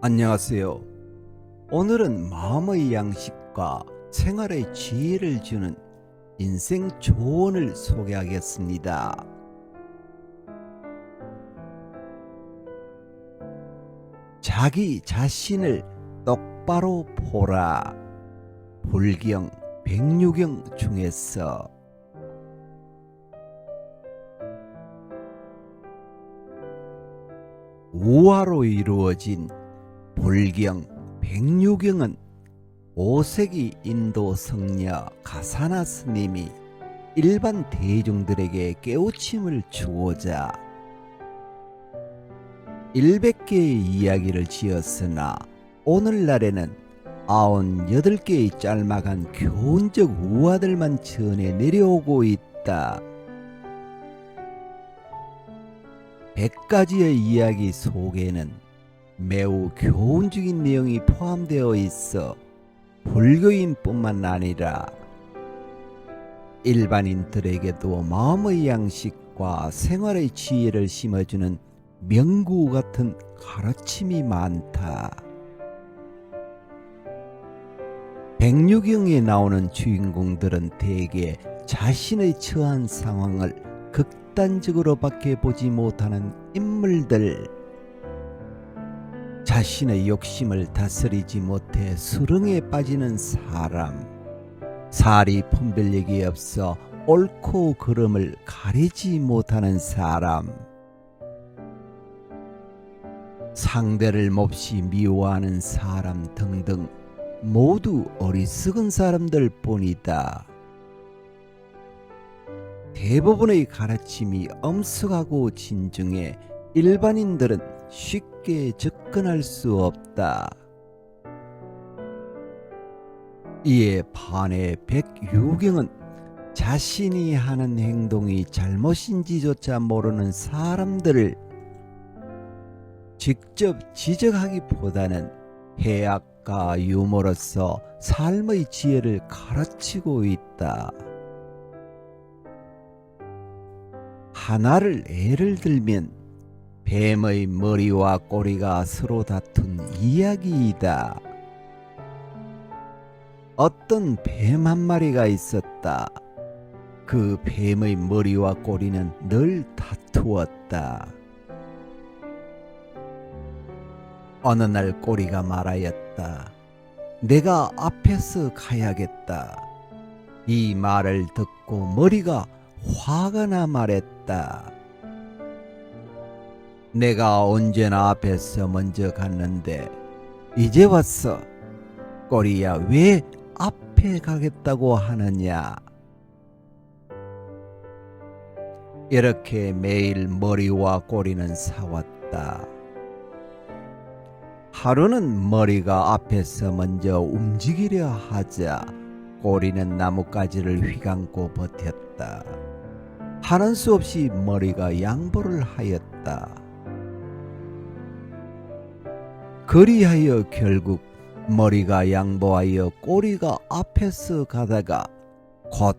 안녕하세요. 오늘은 마음의 양식과 생활의 지혜를 주는 인생 조언을 소개하겠습니다. 자기 자신을 똑바로 보라. 불경 백유경 중에서 우화로 이루어진 불경 백유경은 5세기 인도 성녀 가사나 스님이 일반 대중들에게 깨우침을 주고자 100개의 이야기를 지었으나 오늘날에는 98개의 짤막한 교훈적 우화들만 전해 내려오고 있다. 100가지의 이야기 속에는 매우 교훈적인 내용이 포함되어 있어 불교인뿐만 아니라 일반인들에게도 마음의 양식과 생활의 지혜를 심어주는 명구 같은 가르침이 많다. 백유경에 나오는 주인공들은 대개 자신의 처한 상황을 극단적으로밖에 보지 못하는 인물들. 자신의 욕심을 다스리지 못해 수렁에 빠지는 사람. 살이 분별력이 없어 옳고 그름을 가리지 못하는 사람. 상대를 몹시 미워하는 사람 등등 모두 어리석은 사람들 뿐이다. 대부분의 가르침이 엄숙하고 진중해 일반인들은 쉽게 접근할 수 없다. 이에 반해 백유경은 자신이 하는 행동이 잘못인지조차 모르는 사람들을 직접 지적하기보다는 해악과 유머로서 삶의 지혜를 가르치고 있다. 하나를 예를 들면 뱀의 머리와 꼬리가 서로 다툰 이야기이다. 어떤 뱀 한 마리가 있었다. 그 뱀의 머리와 꼬리는 늘 다투었다. 어느 날 꼬리가 말하였다. 내가 앞에서 가야겠다. 이 말을 듣고 머리가 화가 나 말했다. 내가 언제나 앞에서 먼저 갔는데 이제 왔어. 꼬리야 왜 앞에 가겠다고 하느냐? 이렇게 매일 머리와 꼬리는 싸웠다. 하루는 머리가 앞에서 먼저 움직이려 하자 꼬리는 나뭇가지를 휘감고 버텼다. 하는 수 없이 머리가 양보를 하였다. 그리하여 결국 머리가 양보하여 꼬리가 앞에서 가다가 곧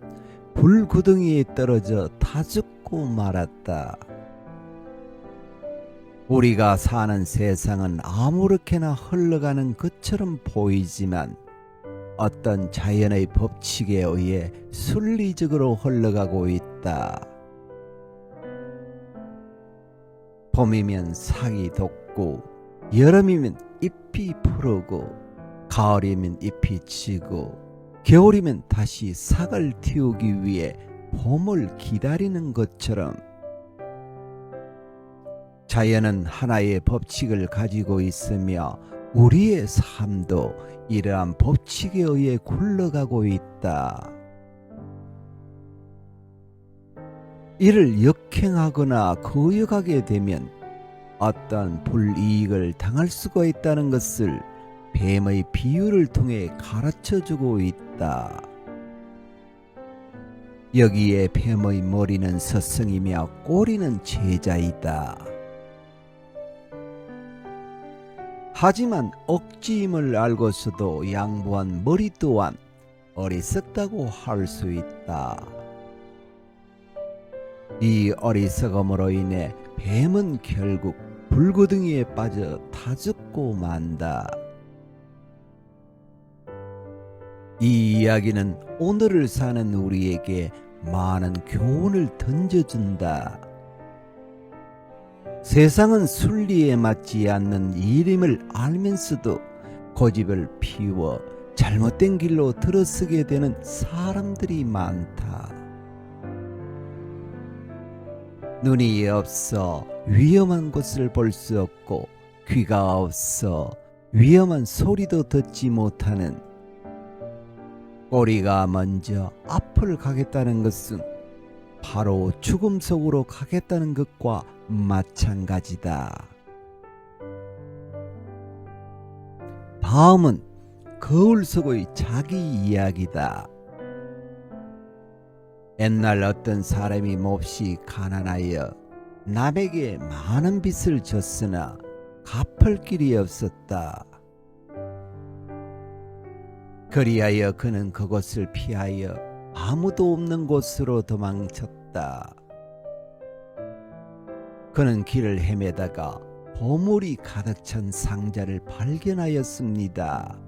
불구덩이에 떨어져 다 죽고 말았다. 우리가 사는 세상은 아무렇게나 흘러가는 것처럼 보이지만 어떤 자연의 법칙에 의해 순리적으로 흘러가고 있다. 봄이면 상이 돋고 여름이면 잎이 푸르고 가을이면 잎이 지고 겨울이면 다시 삭을 틔우기 위해 봄을 기다리는 것처럼 자연은 하나의 법칙을 가지고 있으며 우리의 삶도 이러한 법칙에 의해 굴러가고 있다. 이를 역행하거나 거역하게 되면 어떤 불이익을 당할 수가 있다는 것을 뱀의 비유를 통해 가르쳐 주고 있다. 여기에 뱀의 머리는 스승이며 꼬리는 제자이다. 하지만 억지임을 알고서도 양보한 머리 또한 어리석다고 할 수 있다. 이 어리석음으로 인해 뱀은 결국 불고등이에 빠져 다 죽고 만다. 이 이야기는 오늘을 사는 우리에게 많은 교훈을 던져준다. 세상은 순리에 맞지 않는 일임을 알면서도 고집을 피워 잘못된 길로 들어서게 되는 사람들이 많다. 눈이 없어 위험한 곳을 볼 수 없고 귀가 없어 위험한 소리도 듣지 못하는 꼬리가 먼저 앞을 가겠다는 것은 바로 죽음 속으로 가겠다는 것과 마찬가지다. 다음은 거울 속의 자기 이야기다. 옛날 어떤 사람이 몹시 가난하여 남에게 많은 빚을 졌으나 갚을 길이 없었다. 그리하여 그는 그곳을 피하여 아무도 없는 곳으로 도망쳤다. 그는 길을 헤매다가 보물이 가득 찬 상자를 발견하였습니다.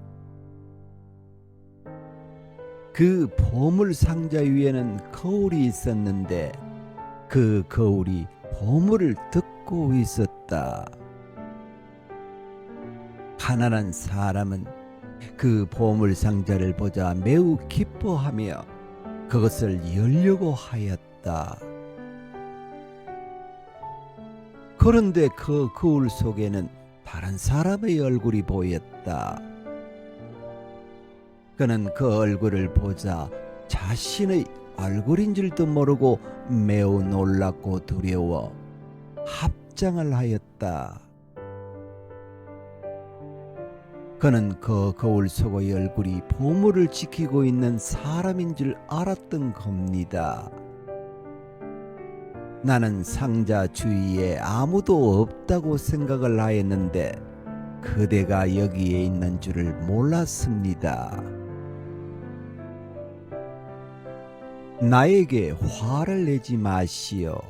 그 보물 상자 위에는 거울이 있었는데 그 거울이 보물을 듣고 있었다. 가난한 사람은 그 보물 상자를 보자 매우 기뻐하며 그것을 열려고 하였다. 그런데 그 거울 속에는 다른 사람의 얼굴이 보였다. 그는 그 얼굴을 보자 자신의 얼굴인 줄도 모르고 매우 놀랍고 두려워 합장을 하였다. 그는 그 거울 속의 얼굴이 보물을 지키고 있는 사람인 줄 알았던 겁니다. 나는 상자 주위에 아무도 없다고 생각을 하였는데 그대가 여기에 있는 줄을 몰랐습니다. 나에게 화를 내지 마시오.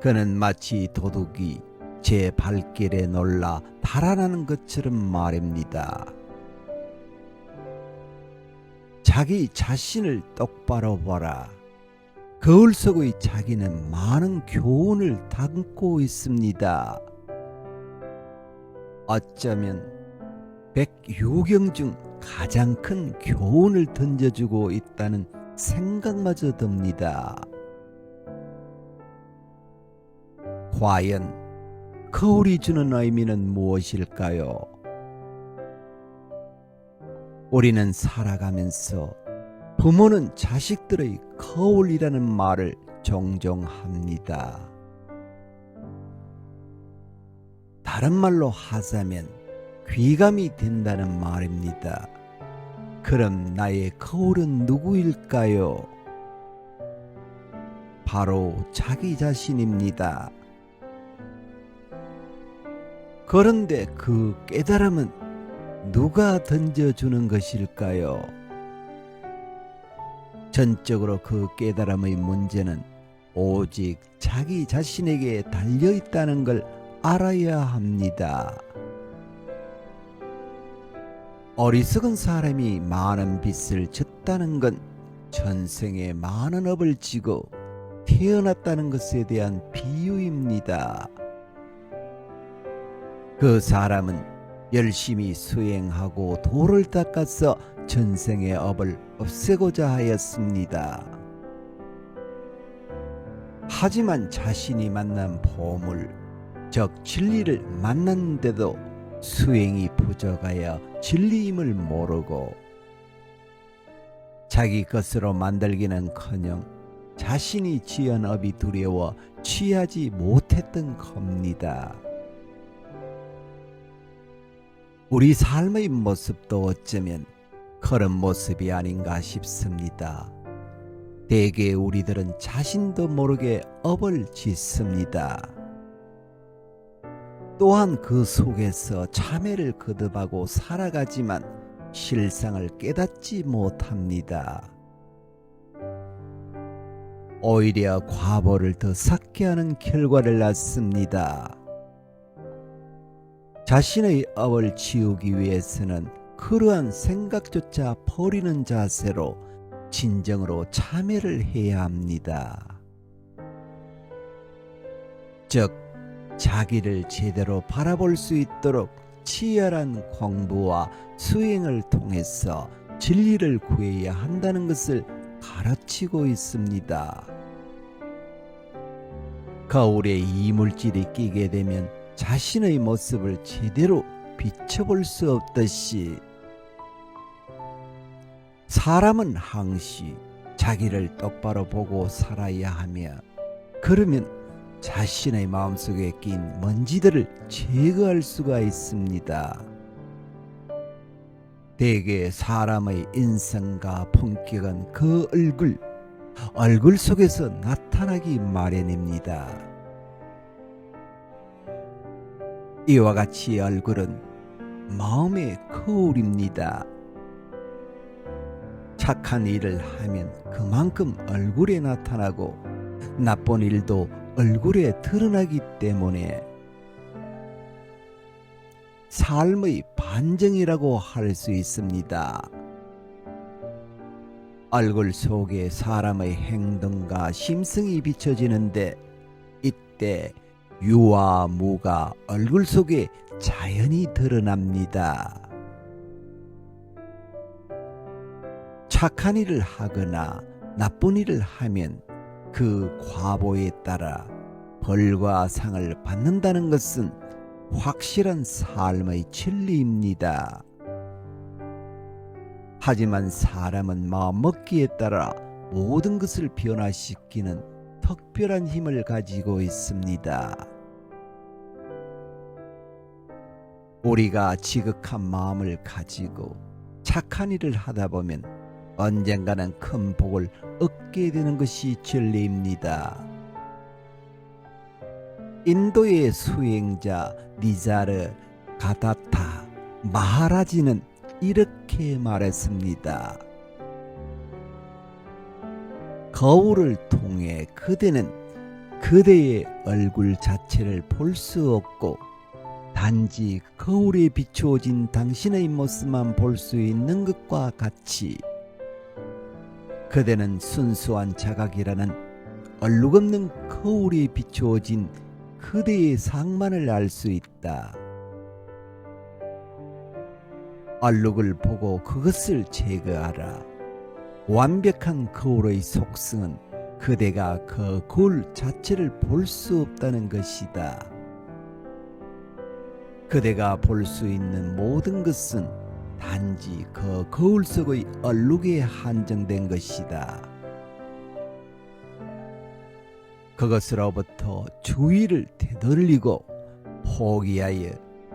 그는 마치 도둑이 제 발길에 놀라 달아나는 것처럼 말입니다. 자기 자신을 똑바로 보라. 거울 속의 자기는 많은 교훈을 담고 있습니다. 어쩌면 백요경 중 가장 큰 교훈을 던져주고 있다는 생각마저 듭니다. 과연 거울이 주는 의미는 무엇일까요? 우리는 살아가면서 부모는 자식들의 거울이라는 말을 종종 합니다. 다른 말로 하자면 귀감이 된다는 말입니다. 그럼 나의 거울은 누구일까요? 바로 자기 자신입니다. 그런데 그 깨달음은 누가 던져주는 것일까요? 전적으로 그 깨달음의 문제는 오직 자기 자신에게 달려 있다는 걸 알아야 합니다. 어리석은 사람이 많은 빚을 졌다는 건 전생에 많은 업을 지고 태어났다는 것에 대한 비유입니다. 그 사람은 열심히 수행하고 도를 닦아서 전생의 업을 없애고자 하였습니다. 하지만 자신이 만난 보물, 즉 진리를 만났는데도 수행이 부족하여 진리임을 모르고 자기 것으로 만들기는커녕 자신이 지은 업이 두려워 취하지 못했던 겁니다. 우리 삶의 모습도 어쩌면 그런 모습이 아닌가 싶습니다. 대개 우리들은 자신도 모르게 업을 짓습니다. 또한 그 속에서 참회를 거듭하고 살아가지만 실상을 깨닫지 못합니다. 오히려 과보를 더 삭게 하는 결과를 낳습니다. 자신의 업을 치우기 위해서는 그러한 생각조차 버리는 자세로 진정으로 참여를 해야 합니다. 즉, 자기를 제대로 바라볼 수 있도록 치열한 공부와 수행을 통해서 진리를 구해야 한다는 것을 가르치고 있습니다. 거울에 이물질이 끼게 되면 자신의 모습을 제대로 비춰볼 수 없듯이 사람은 항시 자기를 똑바로 보고 살아야 하며 그러면 자신의 마음속에 낀 먼지들을 제거할 수가 있습니다. 대개 사람의 인성과 품격은 그 얼굴, 얼굴 속에서 나타나기 마련입니다. 이와 같이 얼굴은 마음의 거울입니다. 착한 일을 하면 그만큼 얼굴에 나타나고 나쁜 일도 얼굴에 드러나기 때문에 삶의 반증이라고 할 수 있습니다. 얼굴 속에 사람의 행동과 심성이 비춰지는데 이때 유와 무가 얼굴 속에 자연히 드러납니다. 착한 일을 하거나 나쁜 일을 하면 그 과보에 따라 벌과 상을 받는다는 것은 확실한 삶의 진리입니다. 하지만 사람은 마음먹기에 따라 모든 것을 변화시키는 특별한 힘을 가지고 있습니다. 우리가 지극한 마음을 가지고 착한 일을 하다 보면 언젠가는 큰 복을 얻게 되는 것이 진리입니다. 인도의 수행자 니자르 가다타 마하라지는 이렇게 말했습니다. 거울을 통해 그대는 그대의 얼굴 자체를 볼 수 없고 단지 거울에 비추어진 당신의 모습만 볼 수 있는 것과 같이 그대는 순수한 자각이라는 얼룩 없는 거울에 비추어진 그대의 상만을 알 수 있다. 얼룩을 보고 그것을 제거하라. 완벽한 거울의 속성은 그대가 그 거울 자체를 볼 수 없다는 것이다. 그대가 볼 수 있는 모든 것은 단지 그 거울 속의 얼룩에 한정된 것이다. 그것으로부터 주의를 되돌리고 포기하여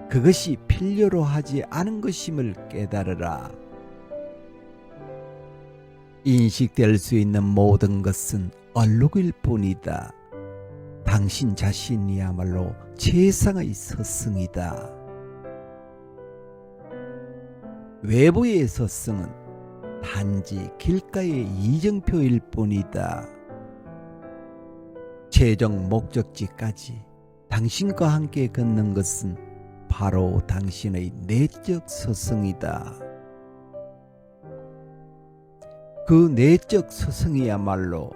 그것이 필요로 하지 않은 것임을 깨달으라. 인식될 수 있는 모든 것은 얼룩일 뿐이다. 당신 자신이야말로 최상의 스승이다. 외부의 스승은 단지 길가의 이정표일 뿐이다. 최종 목적지까지 당신과 함께 걷는 것은 바로 당신의 내적 스승이다. 그 내적 스승이야말로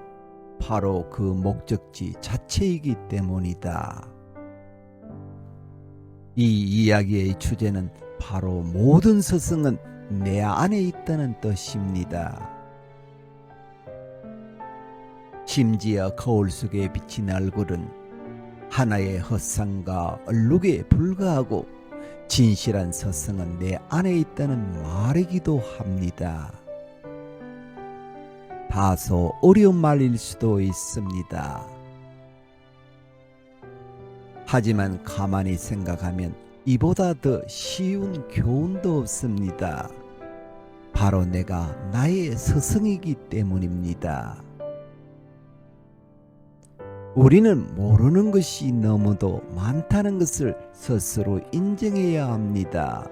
바로 그 목적지 자체이기 때문이다. 이 이야기의 주제는 바로 모든 스승은 내 안에 있다는 뜻입니다. 심지어 거울 속에 비친 얼굴은 하나의 헛상과 얼룩에 불과하고 진실한 서성은 내 안에 있다는 말이기도 합니다. 다소 어려운 말일 수도 있습니다. 하지만 가만히 생각하면 이보다 더 쉬운 교훈도 없습니다. 바로 내가 나의 스승이기 때문입니다. 우리는 모르는 것이 너무도 많다는 것을 스스로 인정해야 합니다.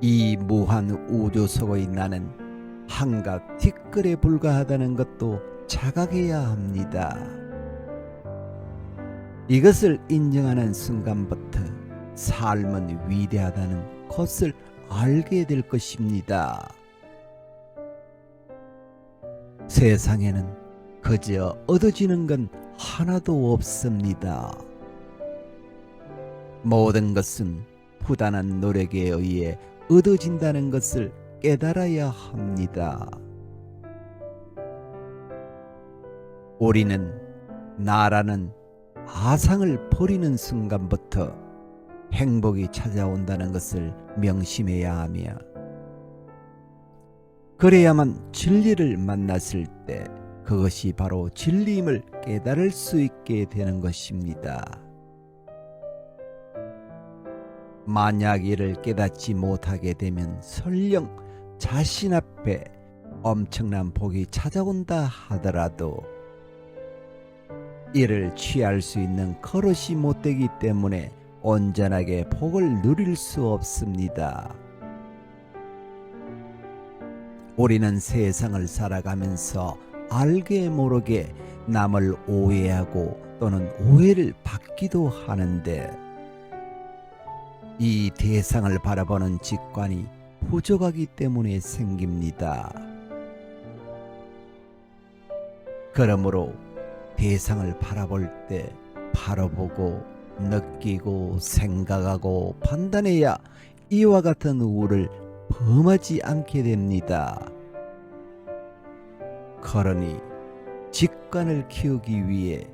이 무한 우주 속의 나는 한갓 티끌에 불과하다는 것도 자각해야 합니다. 이것을 인정하는 순간부터 삶은 위대하다는 것을 알게 될 것입니다. 세상에는 그저 얻어지는 건 하나도 없습니다. 모든 것은 부단한 노력에 의해 얻어진다는 것을 깨달아야 합니다. 우리는 나라는 아상을 버리는 순간부터 행복이 찾아온다는 것을 명심해야 하며 그래야만 진리를 만났을 때 그것이 바로 진리임을 깨달을 수 있게 되는 것입니다. 만약 이를 깨닫지 못하게 되면 설령 자신 앞에 엄청난 복이 찾아온다 하더라도 이를 취할 수 있는 그릇이 못 되기 때문에 온전하게 복을 누릴 수 없습니다. 우리는 세상을 살아가면서 알게 모르게 남을 오해하고 또는 오해를 받기도 하는데 이 대상을 바라보는 직관이 부족하기 때문에 생깁니다. 그러므로 대상을 바라볼 때 바라보고 느끼고 생각하고 판단해야 이와 같은 우를 범하지 않게 됩니다. 그러니 직관을 키우기 위해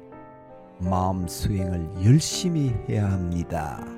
마음 수행을 열심히 해야 합니다.